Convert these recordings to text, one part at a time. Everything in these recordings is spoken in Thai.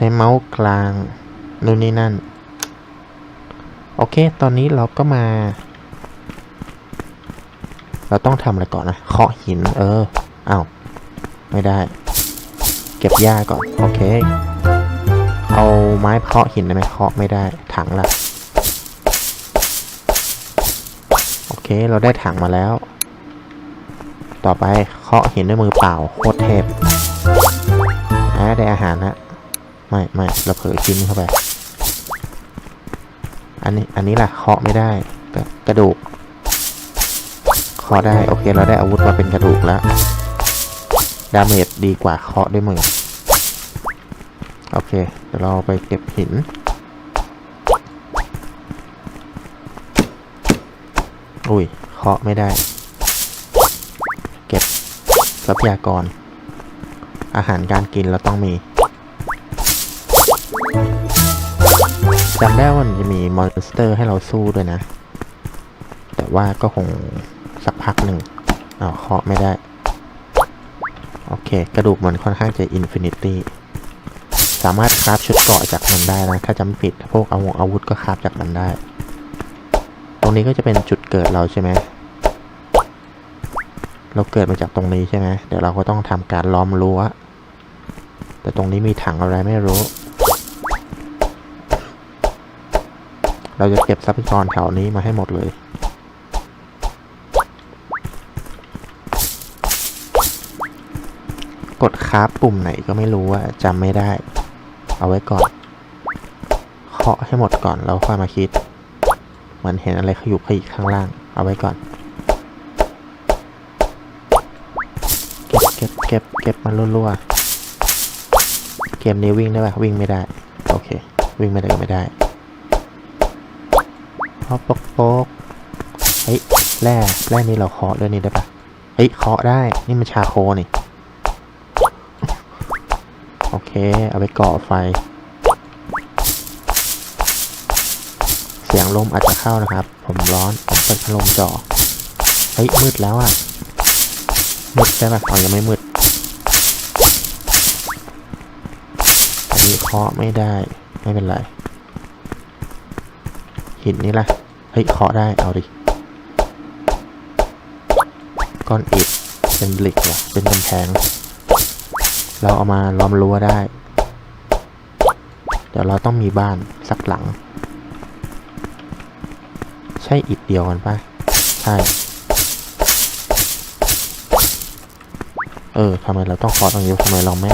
ช้เมาส์กลางนู่นนี่นั่น โอเค ตอนนี้เราก็มา เราต้องทำอะไรก่อนนะเคาะหิน เอออ้าวไม่ได้ เก็บหญ้าก่อน โอเค เอาไม้เคาะหินได้ไหมเคาะไม่ได้ ถังละโอเค เราได้ถังมาแล้ว ต่อไปเคาะหินด้วยมือเปล่า โคตรเทพอ่าได้อาหารละ ไม่ไม่เราเผลอกินเข้าไป อันนี้อันนี้ล่ะเคาะไม่ได้กระกระดูกเคาะได้โอเคเราได้อาวุธมาเป็นกระดูกแล้วดาเมจดีกว่าเคาะด้วยมือโอเคเดี๋ยวเราไปเก็บหินอุ้ยเคาะไม่ได้ เก็บทรัพยากร อาหารการกินเราต้องมี จำได้ว่ามันจะมีมอนสเตอร์ให้เราสู้ด้วยนะ แต่ว่าก็คงสักพักหนึ่งอ้าวเคาะไม่ได้ โอเค กระดูกมันค่อนข้างจะอินฟินิตี้ สามารถคราฟชุดเกราะจากมันได้นะ ถ้าจำผิด พวกอาวุธอาวุธก็คราฟจากมันได้ ตรงนี้ก็จะเป็นจุดเกิดเราใช่ไหม เราเกิดมาจากตรงนี้ใช่ไหม เดี๋ยวเราก็ต้องทำการล้อมรั้ว แต่ตรงนี้มีถังอะไรไม่รู้ เราจะเก็บทรัพยากรแถวนี้มาให้หมดเลย กดคราฟปุ่มไหนก็ไม่รู้ว่าจำไม่ได้ เอาไว้ก่อนเคาะให้หมดก่อนแล้วค่อยมาคิดมันเห็นอะไรขยุกขยิกข้างล่าง เอาไว้ก่อนเก็บเก็บเก็บเก็บมันรัวๆเกมนี้วิ่งได้ปะวิ่งไม่ได้ โอเค วิ่งไม่ได้ก็ไม่ได้ อปกปกเฮ้ยแร่แร่นี้เราเคาะด้วยนี่ได้ปะเฮ้ยเคาะได้นี่มันชาโคนี่โอเค เอาไปก่อไฟ เสียงลมอาจจะเข้านะครับ ผมร้อนผมเปิดพัดลมจ่อเฮ้ยมืดแล้วอะ่ะมืดใช่ปะอ๋อยังไม่มืดอันนี้เคาะไม่ได้ ไม่เป็นไร หินนี่ล่ะ เฮ้ยเคาะได้เอาดิ ก้อนอิฐเป็นบลิกว่ะเป็นกำแพง เราเอามาล้อมรั้วได้ เดี๋ยวเราต้องมีบ้านสักหลัง ใช่อิฐเดียวกันปะใช่ เออทำไมเราต้องเคาะตรงนี้ทำไมเราไม่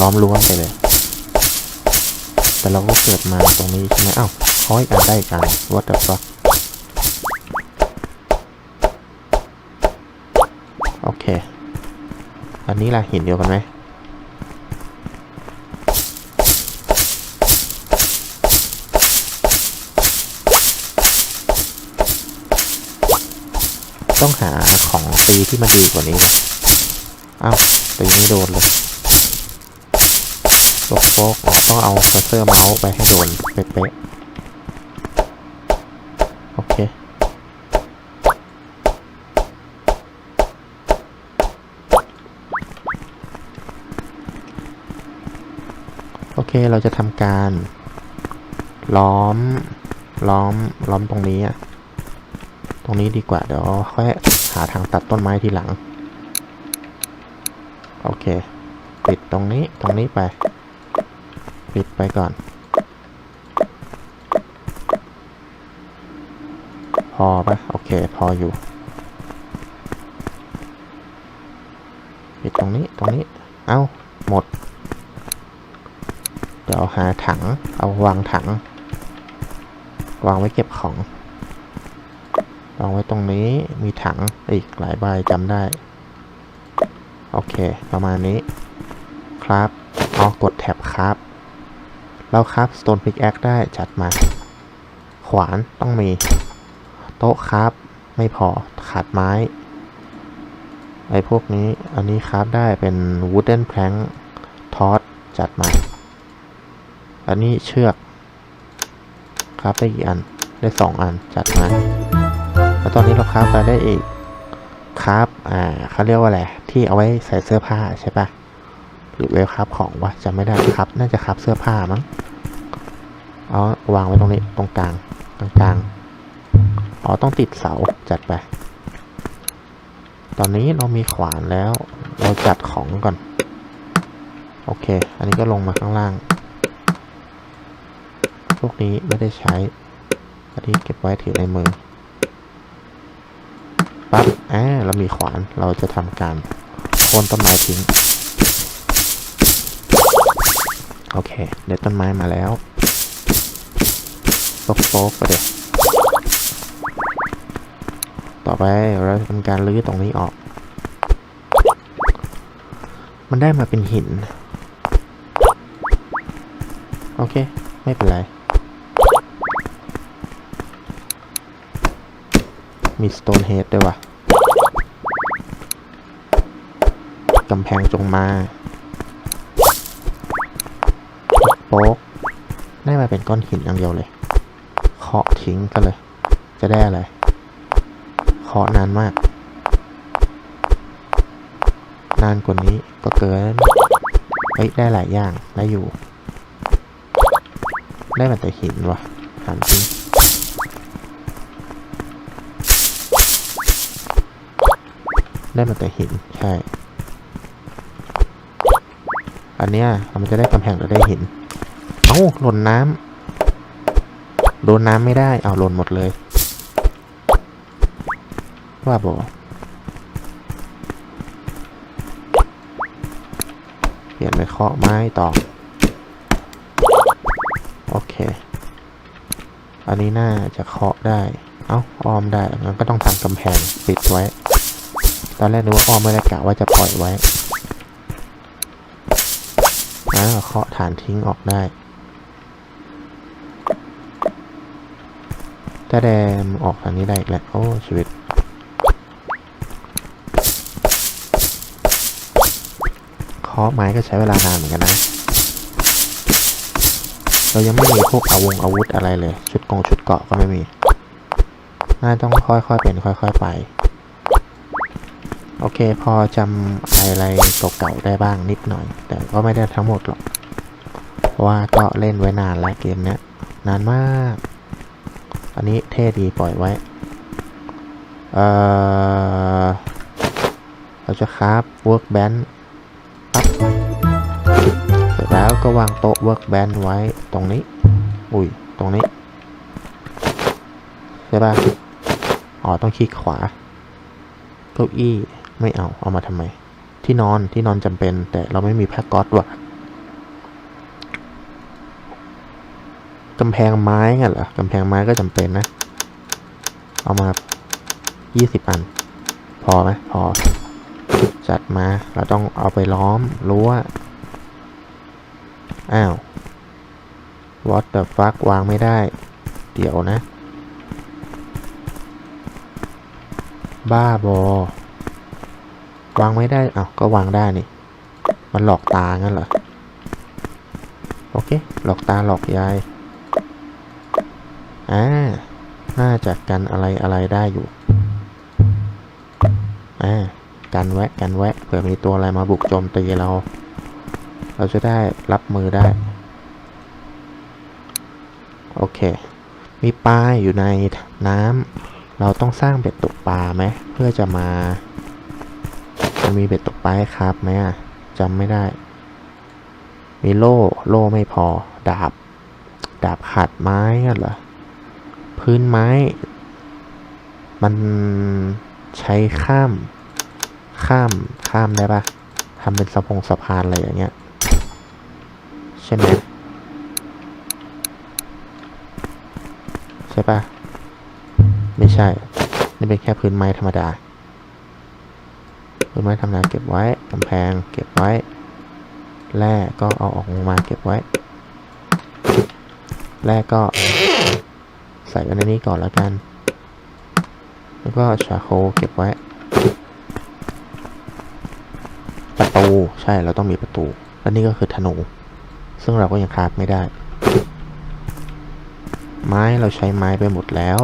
ล้อมรั้วไปเลย แต่เราก็เกิดมาตรงนี้ใช่ไหมอ้าวเคาะอีกอันได้อีกอัน what the fuck อันนี้ล่ะหินเดียวกันไหมต้องหาของตีที่มันดีกว่านี้อ้าวตีไม่โดนเลยโป๊กโป๊กอ๋อต้องเอาเซอร์เซอร์เมาส์ไปให้โดนเป๊ะๆ เคเราจะทำการ ล้อม ล้อม ล้อมตรงนี้อะตรงนี้ดีกว่า เดี๋ยวค่อยหาทางตัดต้นไม้ทีหลัง โอเค ปิดตรงนี้ ตรงนี้ไป ปิดไปก่อน พอปะโอเค พออยู่ ปิดตรงนี้ ตรงนี้ เอ้า หมด ดี๋ยวหาถัง เอาวางถัง วางไว้เก็บของ วางไว้ตรงนี้มีถังอีกหลายใบจำได้ โอเค ประมาณนี้ ครับอ๋อกดแท็บครับเราครับ Stone Pickaxe ได้จัดมา ขวานต้องมี โต๊ะครับ ไม่พอขาดไม้ไอ้พวกนี้อันนี้ครับได้เป็น Wooden Plank ทอสจัดมา อันนี้เชือกครับได้กี่อันได้สองอันจัดมาแล้วตอนนี้เราคราฟไปได้อีกคราฟอ่าเขาเรียกว่าอะไรที่เอาไว้ใส่เสื้อผ้าใช่ปะหรือเวลครับของวะจำไม่ได้ครับ น่าจะครับเสื้อผ้ามั้งเอาวางไว้ตรงนี้ตรงกลางกลางกลางอ๋อต้องติดเสาจัดไป ตอนนี้เรามีขวานแล้ว เราจัดของก่อน โอเค อันนี้ก็ลงมาข้างล่าง วกนี้ไม่ได้ใช้อันนี้เก็บไว้ถือในมือปั๊บอ่าเรามีขวานเราจะทำการโค่นต้นไม้ทิ้ง โอเคเด็ดต้นไม้มาแล้วโป๊กโป๊กไปเดี๋ยวต่อไปเราจะทำการรื้อตรงนี้ออก มันได้มาเป็นหิน โอเค ไม่เป็นไร มีสโตนเฮดด้วยวะกำแพงจงมาโป๊กได้มาเป็นก้อนหินอย่างเดียวเลย เคาะทิ้งกันเลย จะได้อะไร เคาะนานมาก นานกว่านี้ก็เกิน เฮ้ย ได้หลายอย่าง ได้อยู่ ได้มาแต่หินวะถามจริง ได้มาแต่หิน ใช่ อันเนี้ยมันจะได้กำแพงหรือได้หิน เอ้าหล่นน้ำโดนน้ำไม่ได้ เอาหล่นหมดเลย ว่าบอเปลี่ยนไปเคาะไม้ต่อ โอเค อันนี้น่าจะเคาะได้ เอ้า ออมได้ งั้นก็ต้องทำกำแพงปิดไว้ ตอนแรกนึกว่าอ้อมไม่ได้กะว่าจะปล่อยไว้อ่าเคาะฐานทิ้งออกได้ถ้าแดมออกทางนี้ได้อีกแล้ว โอ้ ชีวิต เคาะไม้ก็ใช้เวลานานเหมือนกันนะ เรายังไม่มีพวกอาวงอาวุธอะไรเลย ชุดกองชุดเกาะก็ไม่มีน่าต้องค่อยๆเป็นค่อย ๆ ไป โอเค พอจำอะไรเก่าๆได้บ้างนิดหน่อย แต่ก็ไม่ได้ทั้งหมดหรอก เพราะว่าก็เล่นไว้นานแล้วเกมเนี้ย นานมาก อันนี้เท่ดีปล่อยไว้ เออเราจะคราฟ workbench ปั๊บเสร็จแล้วก็วางโต๊ะ workbench ไว้ตรงนี้ อุ้ย ตรงนี้ ใช่ป่ะ อ๋อ ต้องคลิกขวา เก้าอี้ ไม่เอาเอามาทำไม ที่นอนที่นอนจำเป็น แต่เราไม่มีผ้าก๊อตว่ะกำแพงไม้ไงเหรอกำแพงไม้ก็จำเป็นนะ เอามายี่สิบอัน พอไหมพอ จัดมา เราต้องเอาไปล้อมรั้วอ้าว what the fuck วางไม่ได้ เดี๋ยวนะ บ้าบอ วางไม่ได้อ้าวก็วางได้นี่ มันหลอกตางั้นเหรอ โอเค หลอกตาหลอกยาย อ่า น่าจะกันอะไรอะไรได้อยู่ อ่า กันแวะกันแวะเผื่อมีตัวอะไรมาบุกโจมตีเรา เราจะได้รับมือได้ โอเค มีปลาอยู่ในน้ำ เราต้องสร้างเบ็ดตกปลาไหมเพื่อจะมา มันมีเบ็ดตกปลาให้ครับไหมอะจำไม่ได้ มีโล่ โล่ไม่พอ ดาบ ดาบขาดไม้กันเหรอ พื้นไม้ มันใช้ข้าม ข้าม ข้ามได้ปะทำเป็นสะพงสะพานอะไรอย่างเงี้ย ใช่ไหมใช่ปะไม่ใช่ นี่เป็นแค่พื้นไม้ธรรมดา พื้นไม้ธรรมดาเก็บไว้กำแพงเก็บไว้แร่ก็เอาออกมาเก็บไว้แร่ก็ใส่ไว้ในนี้ก่อนแล้วกัน แล้วก็ชาโคเก็บไว้ ประตูใช่เราต้องมีประตู และนี่ก็คือธนู ซึ่งเราก็ยังคราฟไม่ได้ ไม้เราใช้ไม้ไปหมดแล้ว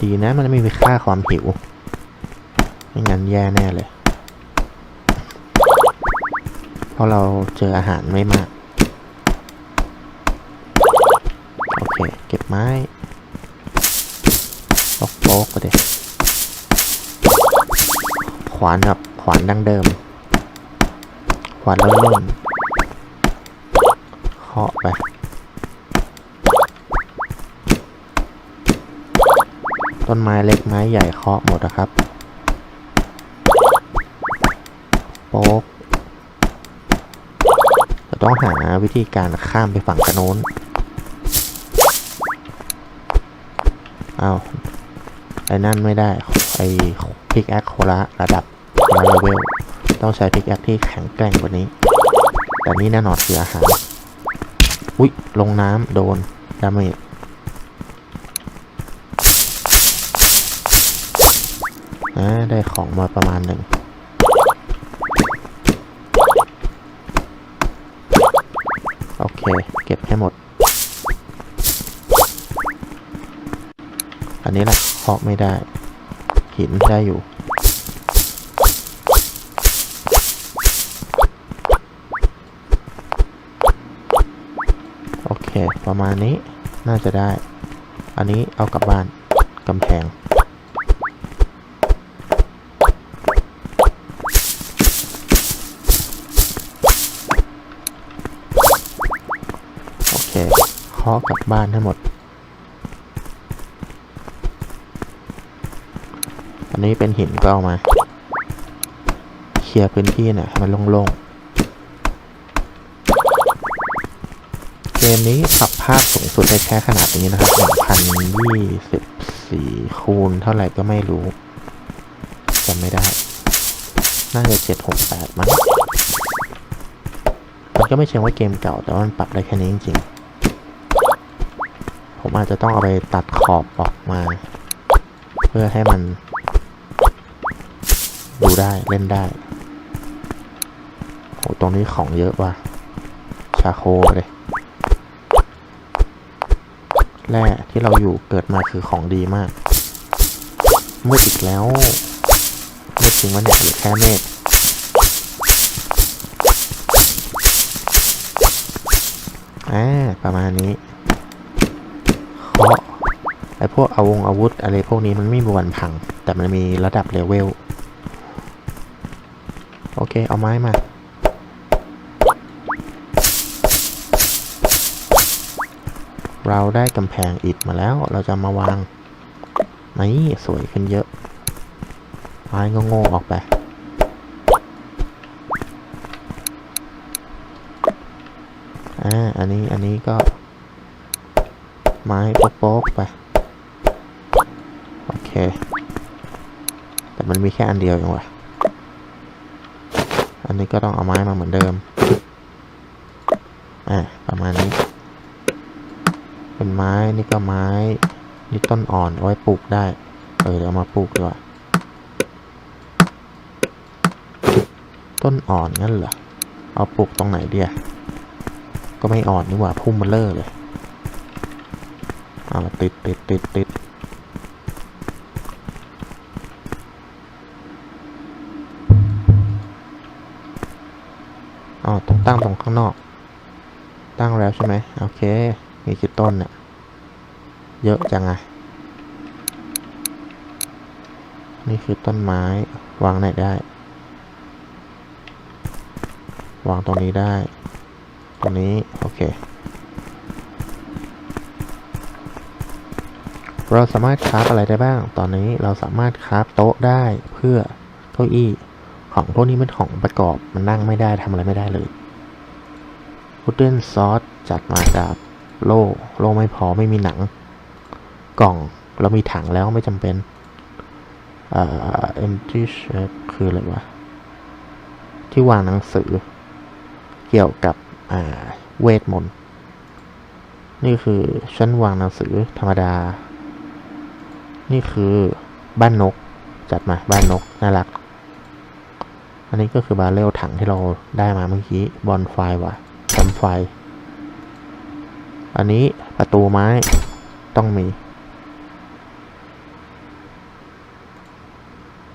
ดีนะมันไม่มีค่าความหิว ไม่งั้นแย่แน่เลย เพราะเราเจออาหารไม่มาก โอเค เก็บไม้โป๊กโป๊กไปเด็ขวานแบบขวานดังเดิม ขวานเริ่มๆเคาะไปต้นไม้เล็กไม้ใหญ่เคาะหมดนะครับ ป๊กจะต้องหาวิธีการข้ามไปฝั่งกระโน้นอ้าวไอ้นั่นไม่ได้ ไอ้พิกแอคโคละระดับคนละเลเวลต้องใช้พิกแอคที่แข็งแกร่งกว่านี้ แต่นี่แน่นอนคืออาหาร อุ๊ย ลงน้ำโดน ดาเมจได้ของมาประมาณหนึ่ง เคเก็บให้หมด อันนี้แหละเคาะไม่ได้ หินได้อยู่ โอเค ประมาณนี้น่าจะได้ อันนี้เอากลับบ้านกำแพงาะกลับบ้านให้งหมด อันนี้เป็นหินก็เอามา เคลียร์พื้นที่หน่อยให้มันโล่งๆ เกมนี้ปรับภาพสูงสุดได้แค่ขนาดนี้นะครับ 1024 คูณเท่าไหร่ก็ไม่รู้จำไม่ได้ น่าจะ 768 มั้งมันก็ไม่เชิงว่าเกมเก่าแต่ว่ามันปรับได้แค่นี้จริงๆ ผมอาจจะต้องเอาไปตัดขอบออกมา เพื่อให้มัน ดูได้เล่นได้โหตรงนี้ของเยอะว่ะชาโคเลยแร่ที่เราอยู่เกิดมาคือของดีมากมืดอีกแล้วมืดจริงว่าเนี่ยเหลือแค่เมฆอ่าประมาณนี้ พวกอาวงอาวุธอะไรพวกนี้มันไม่มีวันพัง แต่มันมีระดับเลเวล โอเค เอาไม้มา เราได้กำแพงอิฐมาแล้ว เราจะมาวาง นี่สวยขึ้นเยอะ ไม้ก็โง่ออกไปอ่าอันนี้ อันนี้ก็ไม้โป๊กๆไป แต่มันมีแค่อันเดียวเองว่ะอันนี้ก็ต้องเอาไม้มาเหมือนเดิม อ่าประมาณนี้ เป็นไม้นี่ก็ไม้ นี่ต้นอ่อนเอาไว้ปลูกได้ เออเดี๋ยวเอามาปลูกดีกว่า ต้นอ่อนงั้นเหรอ เอาปลูกตรงไหนเดียก็ไม่อ่อนนี่หว่าพุ่มมันเลอเลยเอาติดติดติดติด ตั้งตรงข้างนอก ตั้งแล้วใช่ไหมโอเค มีกี่ต้นเนี่ย เยอะจังอะนี่คือต้นไม้ วางไหนได้ วางตรงนี้ได้ ตรงนี้ โอเค เราสามารถคราฟอะไรได้บ้าง ตอนนี้เราสามารถคราฟโต๊ะได้เพื่อเก้าอี้ของพวกนี้เป็นของประกอบมันนั่งไม่ได้ทำอะไรไม่ได้เลย Wooden Sword จัดมาจากโล่โล่ไม่พอไม่มีหนัง กล่องเรามีถังแล้วไม่จำเป็นเอ่อ empty shelf คืออะไรวะ ที่วางหนังสือ เกี่ยวกับอ่าเวทมนต์ นี่คือชั้นวางหนังสือธรรมดา นี่คือบ้านนก จัดมาบ้านนก น่ารัก อันนี้ก็คือบาเรลถังที่เราได้มาเมื่อกี้ บอลไฟว่ะ มไฟ อันนี้ประตูไม้ต้องมี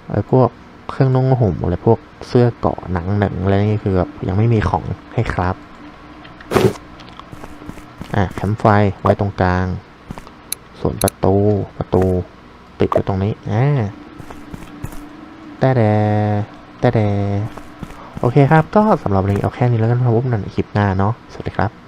ไอ้พวกเครื่องนุ่งห่มอะไรพวกเสื้อเกาะหนังหนึ่งอะไรนี่คือแบบยังไม่มีของให้ครับ อะแคมป์ไฟไว้ตรงกลาง ส่วนประตูประตู ติดไว้ตรงนี้อ่าแต่แดแต่ โอเคครับ ก็สำหรับวันนี้เอาแค่นี้แล้วกันครับพบกันในคลิปหน้าเนาะสวัสดีครับ